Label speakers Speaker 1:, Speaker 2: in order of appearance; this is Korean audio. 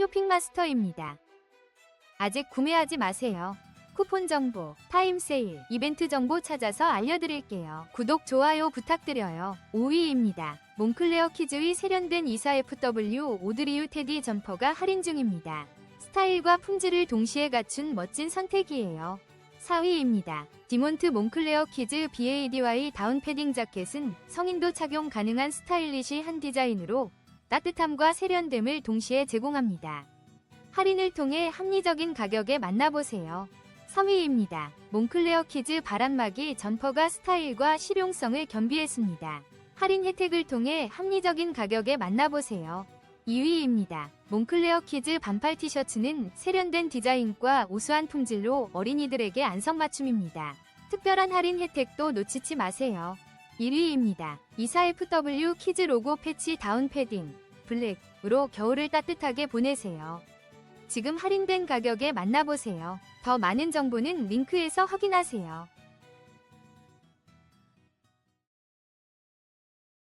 Speaker 1: 쇼핑마스터입니다. 아직 구매하지 마세요. 쿠폰 정보, 타임 세일, 이벤트 정보 찾아서 알려드릴게요. 구독, 좋아요 부탁드려요. 5위입니다. 몽클레어 키즈의 세련된 24FW 오드리유 테디 점퍼가 할인 중입니다. 스타일과 품질을 동시에 갖춘 멋진 선택이에요. 4위입니다. 디몬트 몽클레어 키즈 BADY 다운 패딩 자켓은 성인도 착용 가능한 스타일리시한 디자인으로 따뜻함과 세련됨을 동시에 제공합니다. 할인을 통해 합리적인 가격에 만나보세요. 3위입니다. 몽클레어 키즈 바람막이 점퍼가 스타일과 실용성을 겸비했습니다. 할인 혜택을 통해 합리적인 가격에 만나보세요. 2위입니다. 몽클레어 키즈 반팔 티셔츠는 세련된 디자인과 우수한 품질로 어린이들에게 안성맞춤입니다. 특별한 할인 혜택도 놓치지 마세요. 1위입니다. 24FW 키즈 로고 패치 다운 패딩 블랙으로 겨울을 따뜻하게 보내세요. 지금 할인된 가격에 만나보세요. 더 많은 정보는 링크에서 확인하세요.